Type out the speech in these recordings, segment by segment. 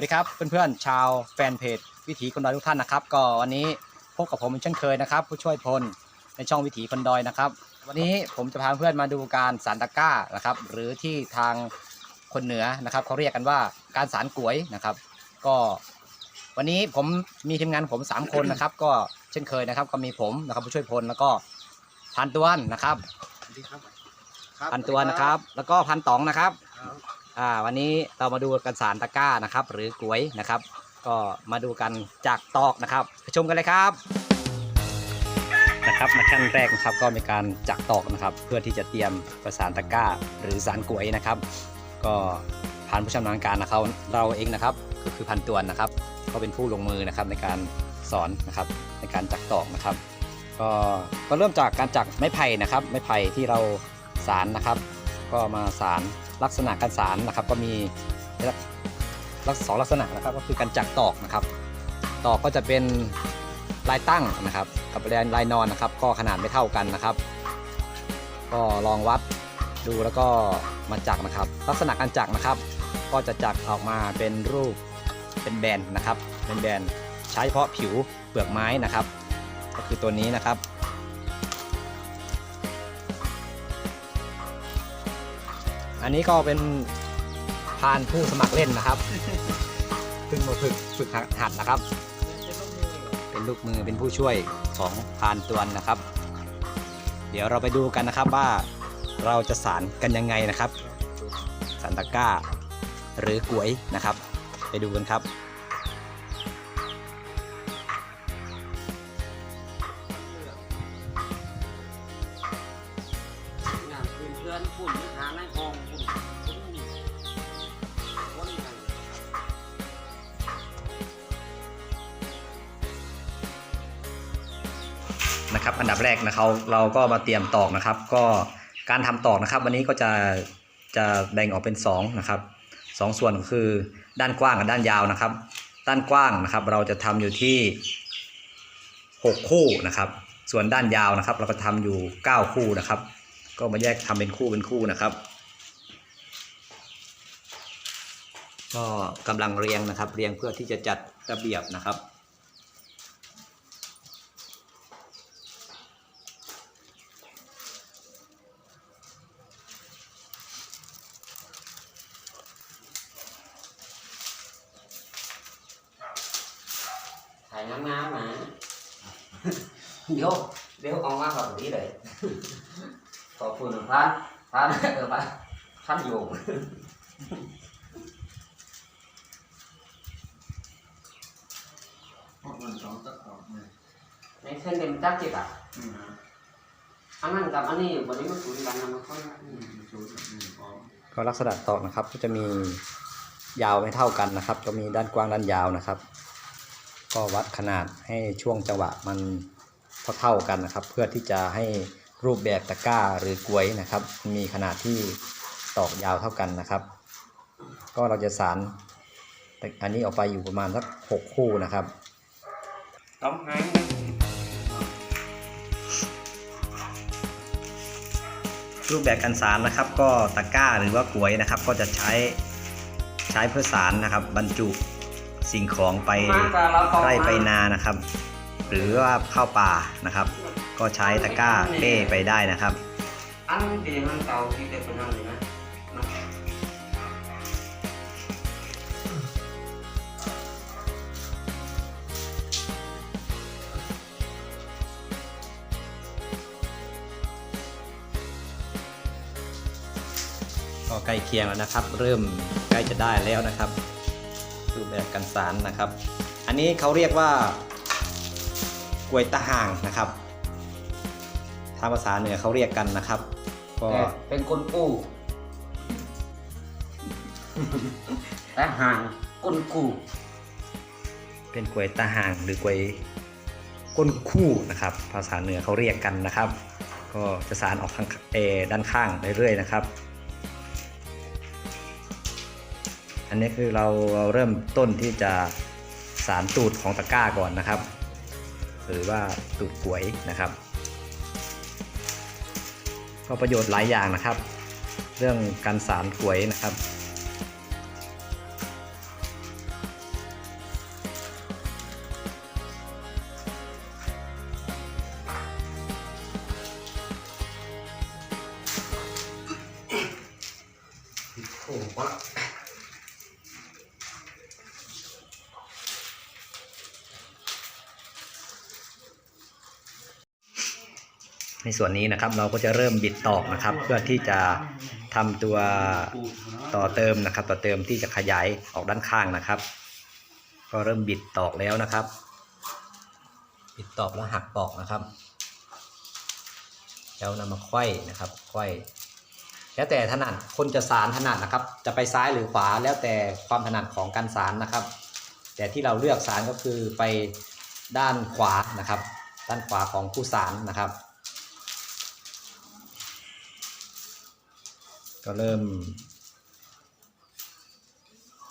สวัสดีครับเพื่อนๆชาวแฟนเพจวิถีคนดอยทุกท่านนะครับก็วันนี้พบกับผมเช่นเคยนะครับ ผู้ช่วยพลในช่องวิถีคนดอยนะครับ วันนี้ผมจะพาเพื่อนมาดูการสารตะกร้านะครับ หรือที่ทางคนเหนือนะครับเขาเรียกกันว่าการสารกลวยนะครับ ก็ วันนี้ผมมีทีมงานผมสามคนนะครับ ก็เช่นเคยนะครับ ก็มีผมนะครับ ผู้ช่วยพลแล้วก็พันตวนนะครับพันตวนนะครับ แล้วก็พันต๋องนะครับ อ่าวันนี้เรามาดูกันสารตะก้านะครับ หรือกลวยนะครับ ก็มาดูกันจากตอกนะครับไปชมกันเลยครับนะครับในขั้นแรกนะครับก็มีการจักตอกนะครับ เพื่อที่จะเตรียมประสานตะก้า หรือสารกลวยนะครับ ก็ผ่านผู้ชำนาญการนะครับเราเองนะครับก็คือพันตวนนะครับ ก็เป็นผู้ลงมือนะครับในการสอนนะครับในการจักตอกนะครับ ก็ก็เริ่มจากการจักไม้ไผ่นะครับ ไม้ไผ่ที่เราสารนะครับ ก็มาสาร ลักษณะการสารนะครับก็มีลักสองลักษณะนะครับก็คือการจักตอกนะครับ ตอกก็จะเป็นลายตั้งนะครับ กับลายลายนอนนะครับ ก็ขนาดไม่เท่ากันนะครับ ก็ลองวัดดูแล้วก็มาจักนะครับ ลักษณะการจักนะครับ ก็จะจักออกมาเป็นรูปเป็นแบนนะครับเป็นแบนใช้เฉพาะผิวเปลือกไม้นะครับ ก็คือตัวนี้นะครับ อันนี้ก็เป็นพานผู้สมัครเล่นนะครับเพิ่งมาฝึกฝึกหัดนะครับ เป็นลูกมือเป็นผู้ช่วยของพานตวนนะครับ เดี๋ยวเราไปดูกันนะครับว่าเราจะสารกันยังไงนะครับสันตะก้า หรือกลวยนะครับ ไปดูกันครับงานคืนเพื่อนฝุ่นหาในห้อง นะครับ อันดับแรกนะครับเราก็มาเตรียมตอกนะครับ ก็การทำตอกนะครับ วันนี้ก็จะจะแบ่งออกเป็น2นะครับสองส่วนก็คือด้านกว้างกับด้านยาวนะครับ ด้านกว้างนะครับ เราจะทำอยู่ที่ 6 คู่นะครับ ส่วนด้านยาวนะครับ เราก็ทำอยู่ 9 คู่นะครับ ก็มาแยกทำเป็นคู่เป็นคู่นะครับก็กำลังเรียงนะครับ เรียงเพื่อที่จะจัดระเบียบนะครับ ถ่ายงามๆมาเดี๋ยวเดี๋ยวออกมาแบบนี้เลยขอบคุณ พันพันเออพันพันโยงมันสองตะขอบเนี่ยในเส้นเต็มจักจิตอะอืมอันนั้นกับอันนี้บริมันสูงกันนะมันค่อนข้างอืมชุดอืมพร้อมก็ลักษณะตอกนะครับ ก็จะมียาวไม่เท่ากันนะครับ ก็มีด้านกว้างด้านยาวนะครับ ก็วัดขนาดให้ช่วงจังหวะมันเท่าๆกันนะครับ เพื่อที่จะให้ รูปแบบตะกร้าหรือกลวยนะครับ มีขนาดที่ตอกยาวเท่ากันนะครับ ก็เราจะสารอันนี้ออกไปอยู่ประมาณสักหกคู่นะครับต้องหางรูปแบบการสารนะครับ ก็ตะกร้าหรือว่ากลวยนะครับ ก็จะใช้ใช้เพื่อสารนะครับ บรรจุสิ่งของไปมาจากเราต่อไร่มาไปนานะครับ หรือว่าเข้าป่านะครับ ก็ใช้ตะกร้าเป้ไปได้นะครับ อันที่มันเก่าที่เด็กเป็นนั่นเลยนะนะก็ใกล้เคียงแล้วนะครับ เริ่มใกล้จะได้แล้วนะครับรูปแบบการสารนะครับ อันนี้เขาเรียกว่ากลวยตะห่างนะครับ ทางภาษาเหนือเขาเรียกกันนะครับ ก็แต่เป็นคนกู้แต่ห่างคนกู้เป็นกลวยตะห่างหรือกลวยก้นคู่นะครับ ภาษาเหนือเขาเรียกกันนะครับ ก็จะสารออกข้างเออด้านข้างเรื่อยๆนะครับ อันนี้คือเราเราเริ่มต้นที่จะสารตูดของตะกร้าก่อนนะครับ หรือว่าตูดกลวยนะครับ ก็ประโยชน์หลายอย่างนะครับ เรื่องการสารกลวยนะครับ ในส่วนนี้นะครับเราก็จะเริ่มบิดตอกนะครับ เพื่อที่จะทำตัวต่อเติมนะครับ ต่อเติมที่จะขยายออกด้านข้างนะครับ ก็เริ่มบิดตอกแล้วนะครับ บิดตอกแล้วหักตอกนะครับ แล้วนำมาไขว้นะครับไขว้แล้วแต่ถนัดคนจะสารถนัดนะครับ จะไปซ้ายหรือขวาแล้วแต่ความถนัดของการสารนะครับ แต่ที่เราเลือกสารก็คือไปด้านขวานะครับ ด้านขวาของผู้สารนะครับ ก็เริ่ม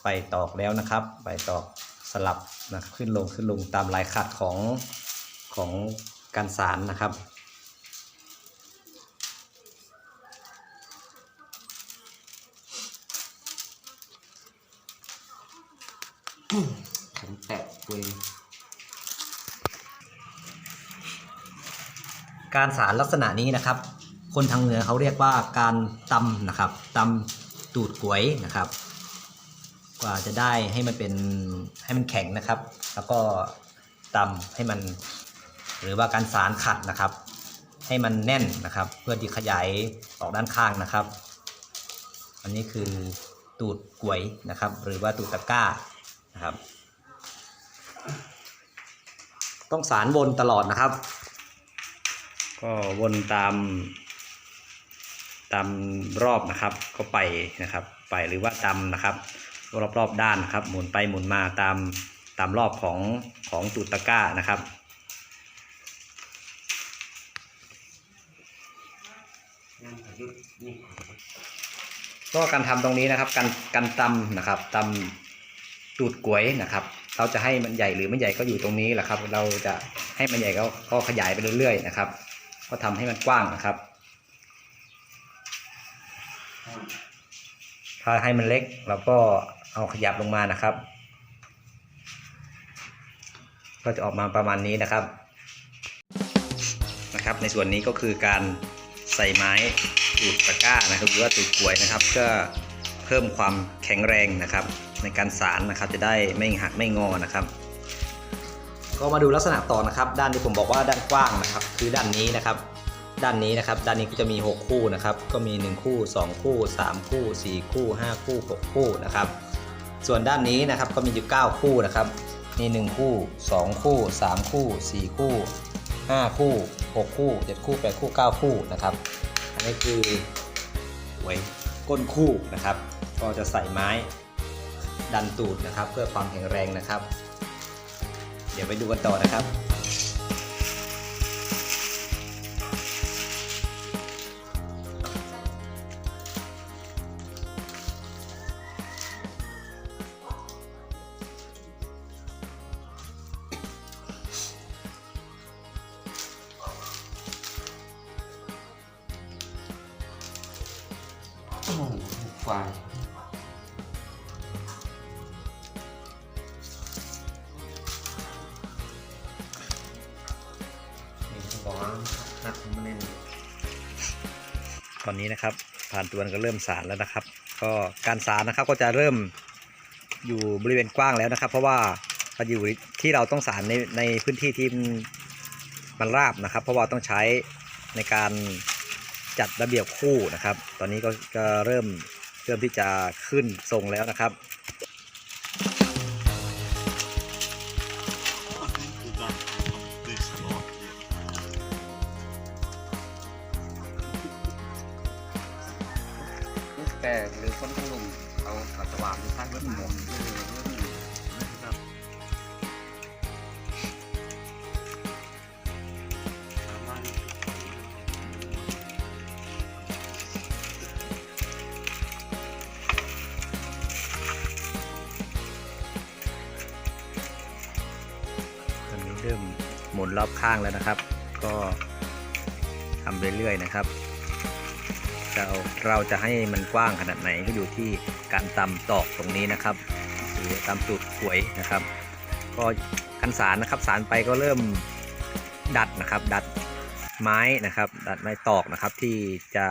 ไปตอกแล้วนะครับ ไปตอกสลับนะขึ้นลงขึ้นลงตามลายขัดของของการสารนะครับผมแตะคุยการสารลักษณะนี้นะครับ คนทางเหนือเขาเรียกว่าการตำนะครับตำตูดกวยนะครับ กว่าจะได้ให้มันเป็นให้มันแข็งนะครับ แล้วก็ตำให้มัน หรือว่าการสารขัดนะครับ ให้มันแน่นนะครับ เพื่อที่ขยายออกด้านข้างนะครับ อันนี้คือตูดกวยนะครับ หรือว่าตูดตะก้านะครับ ต้องสารวนตลอดนะครับ ก็วนตาม ตามรอบนะครับก็ไปนะครับ ไปหรือว่าตามนะครับ รอบรอบๆด้านนะครับ หมุนไปหมุนมาตามตามรอบของของตูดตะกร้านะครับก็การทำตรงนี้นะครับการการตำนะครับตำตูดกล้วยนะครับ เราจะให้มันใหญ่หรือไม่ใหญ่ก็อยู่ตรงนี้แหละครับ เราจะให้มันใหญ่ก็ก็ขยายไปเรื่อยๆนะครับ ก็ทำให้มันกว้างนะครับ ถ้าให้มันเล็กเราก็เอาขยับลงมานะครับ ก็จะออกมาประมาณนี้นะครับนะครับ ในส่วนนี้ก็คือการใส่ไม้ตูดตะกร้านะครับ หรือว่าตูดกล้วยนะครับเพื่อเพิ่มความแข็งแรงนะครับ ในการสารนะครับจะได้ไม่หักไม่งอนะครับ ก็มาดูลักษณะต่อนะครับ ด้านที่ผมบอกว่าด้านกว้างนะครับ คือด้านนี้นะครับ ด้านนี้นะครับ ด้านนี้ก็จะมี 6 คู่นะครับ ก็มี 1 คู่ 2 คู่ 3 คู่ 4 คู่ 5 คู่ 6 คู่นะครับ ส่วนด้านนี้นะครับก็มีอยู่ 9 คู่นะครับ มี 1 คู่ 2 คู่ 3 คู่ 4 คู่ 5 คู่ 6 คู่ 7 คู่ 8 คู่ 9 คู่นะครับ อันนี้คือไว้ก้นคู่นะครับ ก็จะใส่ไม้ดันตูดนะครับ เพื่อความแข็งแรงนะครับ เดี๋ยวไปดูกันต่อนะครับ อนนี้นะครับ ผ่านตัวนก็เริ่มสารแล้วนะครับ ก็การสารนะครับก็จะเริ่มอยู่บริเวณกว้างแล้วนะครับ เพราะว่าเราอยู่ที่เราต้องสารในในพื้นที่ที่มันมันราบนะครับ เพราะว่าต้องใช้ในการจัดระเบียบคู่นะครับ ตอนนี้ก็ก็เริ่มเริ่มที่จะขึ้นทรงแล้วนะครับ แต่หรือคนทั้งลุมเอาปัสสาวะมีท่านเวทมนต์นะครับสามารถตอนนี้เริ่มหมุนรอบข้างแล้วนะครับ ก็ทำเรื่อยๆนะครับ เราเราจะให้มันกว้างขนาดไหนก็อยู่ที่การตำตอกตรงนี้นะครับ หรือตำตูดขวยนะครับ ก็กันสารนะครับสารไปก็เริ่มดัดนะครับ ดัดไม้นะครับ ดัดไม้ตอกนะครับที่จะ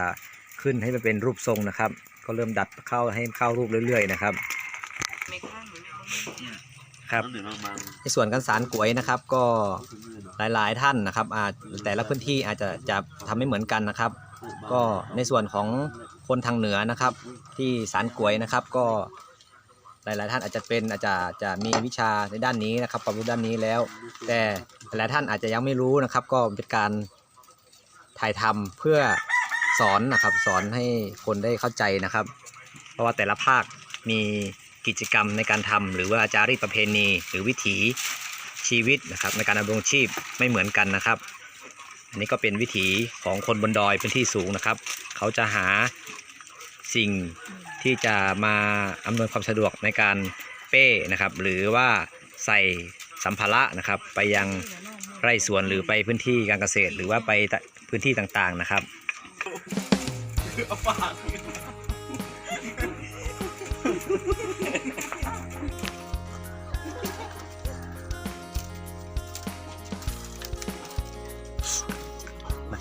ขึ้นให้มันเป็นรูปทรงนะครับ ก็เริ่มดัดเข้าให้เข้ารูปเรื่อยๆนะครับไม่ข้างหรือครับน้ำเหนือมางในส่วนการสารกลวยนะครับก็ๆถึงมือเนาะหลายๆท่านนะครับอาจแต่ละพื้นที่อาจจะจะทำไม่เหมือนกันนะครับ ก็ในส่วนของคนทางเหนือนะครับ ที่สารกลวยนะครับ ก็หลาย ๆ ท่านอาจจะเป็นอาจจะจะมีวิชาในด้านนี้นะครับความรู้ด้านนี้แล้ว แต่หลายท่านอาจจะยังไม่รู้นะครับ ก็เป็นการถ่ายทำเพื่อสอนนะครับ สอนให้คนได้เข้าใจนะครับ เพราะว่าแต่ละภาคมีกิจกรรมในการทำหรือว่าจารีตประเพณี หรือวิถีชีวิตนะครับในการดำรงชีพไม่เหมือนกันนะครับ อันนี้ก็เป็นวิถีของคนบนดอยพื้นที่สูงนะครับ เขาจะหาสิ่งที่จะมาอำนวยความสะดวกในการเป้นะครับ หรือว่าใส่สัมภาระนะครับ ไปยังไร่สวนหรือไปพื้นที่การเกษตร หรือว่าไปพื้นที่ต่างๆนะครับ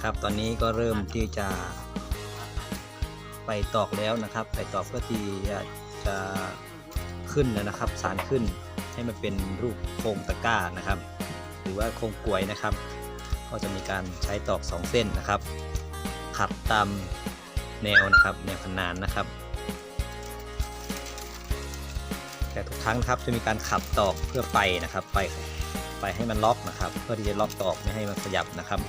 นะครับ ตอนนี้ก็เริ่มที่จะไปตอกแล้วนะครับ ไปตอกเพื่อที่จะจะขึ้นแล้วนะครับ สารขึ้นให้มันเป็นรูปโครงตะกร้านะครับ หรือว่าโครงกลวยนะครับ ก็จะมีการใช้ตอกสองเส้นนะครับ ขัดตามแนวนะครับแนวขนานนะครับ แต่ทุกครั้งนะครับจะมีการขับตอกเพื่อไปนะครับ ไปไปให้มันล็อกนะครับ เพื่อที่จะล็อกตอกไม่ให้มันขยับนะครับ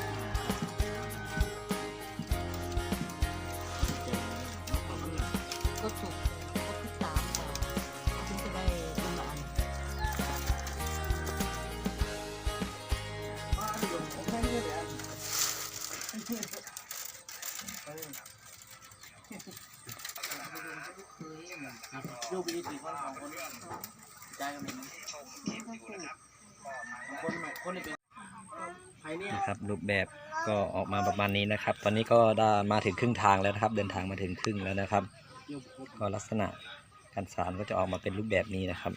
ยูบีสี่คนสองคนใจกันเป็นคนคนนี้เป็นใครเนี่ยนะครับรูปแบบก็ออกมาประมาณนี้นะครับ ตอนนี้ก็ได้มาถึงครึ่งทางแล้วนะครับ เดินทางมาถึงครึ่งแล้วนะครับ ก็ลักษณะการสารก็จะออกมาเป็นรูปแบบนี้นะครับ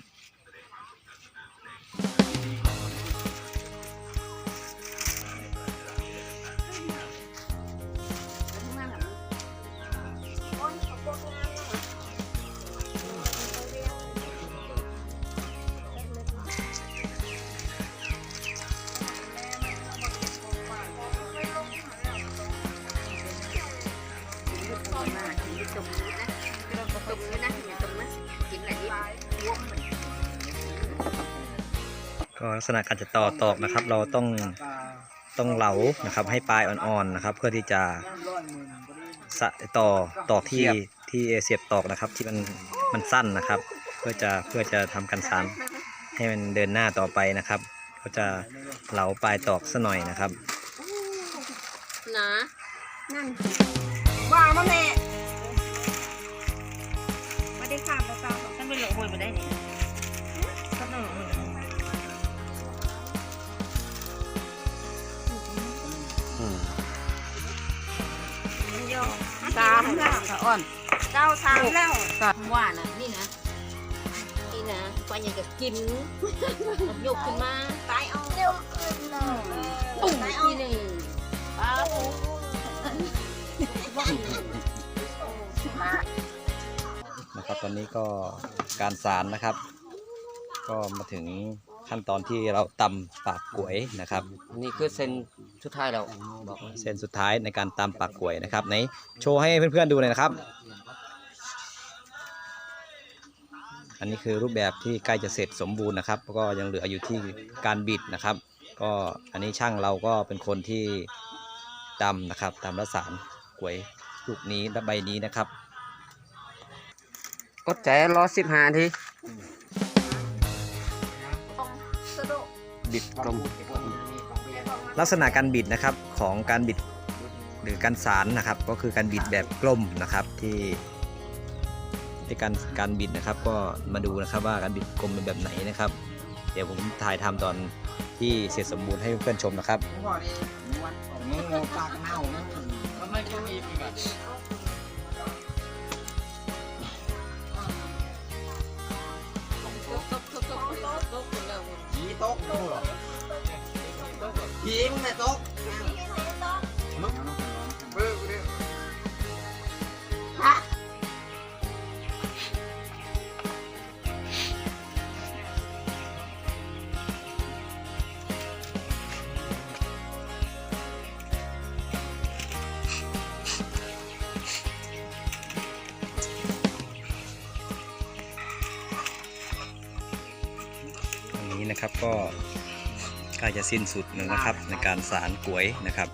ลักษณะการจะต่อตอกนะครับ เราต้องต้องเหลานะครับ ให้ปลายอ่อนๆนะครับ เพื่อที่จะสะต่อตอกที่ที่เสียบตอกนะครับ ที่มันมันสั้นนะครับ เพื่อจะเพื่อจะทำการสานให้มันเดินหน้าต่อไปนะครับ ก็จะเหลาปลายตอกสัหน่อยนะครับนะนั่นว่ามาแม่ สามแล้วค่ะอ่อนเจ้าสามแล้วว่านะนี่นะนี่นะว่าอย่างกับกินยกขึ้นมาตายเอาเร็วขึ้นเลยปุ้งทีหนึ่งป้าปุ๊บนะครับตอนนี้ก็การสารนะครับ ก็มาถึงขั้นตอนที่เราตำปากกล้วยนะครับ นี่คือเส้น สุดท้ายแล้วบอกเส้นสุดท้ายในการตำปากกล้วยนะครับไหนโชว์ให้เพื่อนๆดูหน่อยนะครับ อันนี้คือรูปแบบที่ใกล้จะเสร็จสมบูรณ์นะครับ ก็ยังเหลืออยู่ที่การบิดนะครับ ก็อันนี้ช่างเราก็เป็นคนที่ตำนะครับตำและสารกล้วยลูกนี้และใบนี้นะครับ กดใจรอสิบห้าทีสะดุกบิดกลม ลักษณะการบิดนะครับของการบิดหรือการสารนะครับ ก็คือการบิดแบบกลมนะครับที่ที่การการบิดนะครับ ก็มาดูนะครับว่าการบิดกลมเป็นแบบไหนนะครับ เดี๋ยวผมถ่ายทำตอนที่เสร็จสมบูรณ์ให้เพื่อนชมนะครับ ยิงไม่ตกเบิ้งเนี่ยวันนี้นะครับก็ ใกล้จะสิ้นสุดนะครับในการสารกลวยนะครับ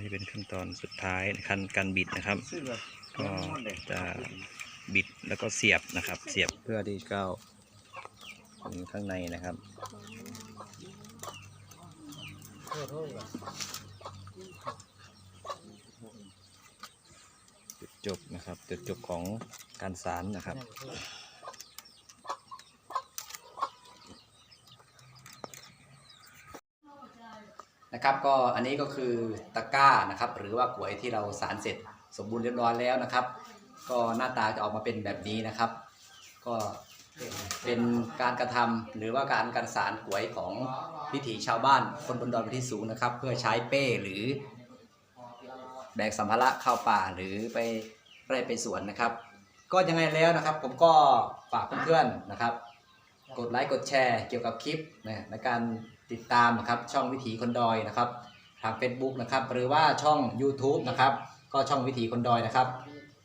นี่เป็นขั้นตอนสุดท้ายขั้นการบิดนะครับ ก็จะบิดแล้วก็เสียบนะครับ เสียบเพื่อที่เข้าถึงข้างในนะครับจุดจบนะครับ จุดจบของการสารนะครับ นะครับก็อันนี้ก็คือตะกร้านะครับ หรือว่ากลวยที่เราสารเสร็จสมบูรณ์เรียบร้อยแล้วนะครับ ก็หน้าตาจะออกมาเป็นแบบนี้นะครับ ก็เป็นการกระทำหรือว่าการการสารกลวยของวิถีชาวบ้านคนบนดอยบนที่สูงนะครับ เพื่อใช้เป้หรือแบกสัมภาระเข้าป่าหรือไปไร่ไปสวนนะครับ ก็ยังไงแล้วนะครับ ผมก็ฝากเพื่อนๆนะครับ กดไลค์กดแชร์เกี่ยวกับคลิปนะในการ ติดตามนะครับช่องวิถีคนดอยนะครับทาง Facebook นะครับหรือว่าช่อง YouTube นะครับก็ช่องวิถีคนดอยนะครับ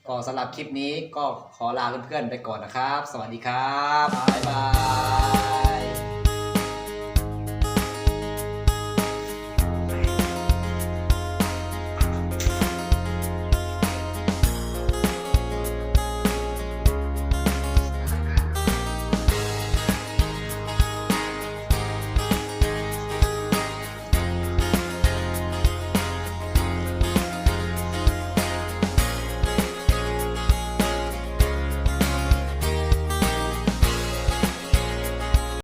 ก็สำหรับคลิปนี้ก็ขอลาเพื่อนๆไปก่อนนะครับ สวัสดีครับบ๊ายบาย